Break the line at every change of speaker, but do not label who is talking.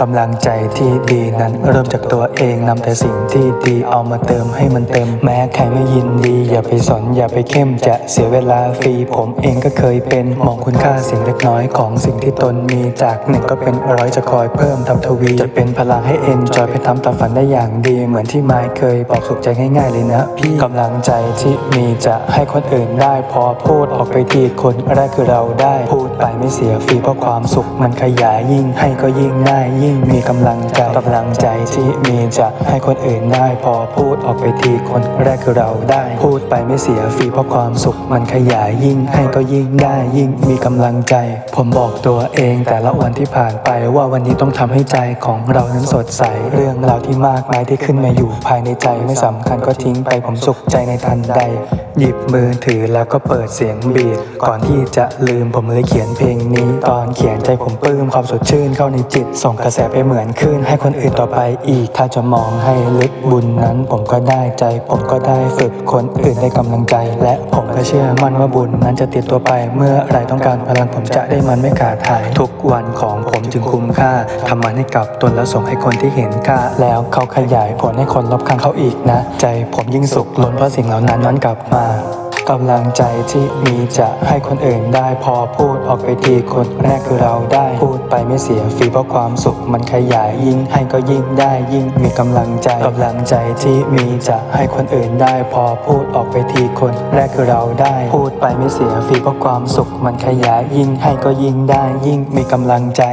กำลังใจที่ดีนั้นเริ่มจากตัวเองนำแต่สิ่งที่ดีเอามาเติมให้มันเต็มแม้ใครไม่ยินดี อย่าไปสนอย่าไปเข้มจะเสียเวลาฟรีผมเองก็เคยเป็นมองคุณค่าสิ่งเล็กน้อยของสิ่งที่ตนมีจากหนึ่งก็เป็นร้อยจะคอยเพิ่มทำทวีจะเป็นพลังให้เอ็นจอยไปทำตามฝันได้อย่างดีเหมือนที่ไม้เคยบอกสุขใจง่ายๆเลยนะพี่กำลังใจที่มีจะให้คนอื่นได้พอพูดออกไปทีคนแรกคือเราได้ พูดไปไม่เสียฟรีเพราะความสุขมันขยายยิ่งให้ก็ยิ่งได้ยิ่งมีกำลังใจกำลังใจที่มีจะให้คนอื่นได้พอพูดออกไปทีคนแรกคือเราได้ พูดไปไม่เสียฟรีเพราะความสุขมันขยายยิ่งให้ก็ยิ่งได้ยิ่งมีกำลังใจ ผมบอกตัวเองแต่ละวันที่ผ่านไปว่าวันนี้ต้องทำให้ใจของเรานั้นสดใส เรื่องราวที่มากมายที่ขึ้นมาอยู่ภายในใจไม่สำคัญก็ทิ้งไปผมสุขใจในทันใด หยิบมือถือแล้วก็เปิดเสียงบีดก่อนที่จะลืมผมเลยเขียนเพลงนี้ ตอนเขียนใจผมปลื้มความสดชื่นเข้าในจิตส่งกระแสไปเหมือนคลื่นให้คนอื่นต่อไปอีก ถ้าจะมองให้ลึกบุญนั้น ผมก็ได้ใจ ผมก็ได้ฝึกคนอื่นได้กำลังใจ และผมก็เชื่อมั่นว่าบุญนั้นจะติดตัวไป เมื่อไรต้องการพลังผมจะได้มันไม่ขาดหาย ทุกวันของผมจึงคุ้มค่าทำมันให้กับตนแล้วส่งให้คนที่เห็นค่า แล้วเขาขยายผลให้คนรอบข้างเขาอีกนะ ใจผมยิ่งสุขล้นเพราะสิ่งเหล่านั้นนั้นกลับมา กำลังใจที่มีจะให้คนอื่นได้พอพูดออกไปทีคนแรกคือเราได้พูดไปไม่เสียฟรีเพราะความสุขมันขยายยิ่งให้ก็ยิ่งได้ยิ่งมีกำลังใจกำลังใจที่มีจะให้คนอื่นได้พอพูดออกไปทีคนแรกคือเราได้พูดไปไม่เสียฟรีเพราะความสุขมันขยายยิ่งให้ก็ยิ่งได้ยิ่งมีกำลังใจ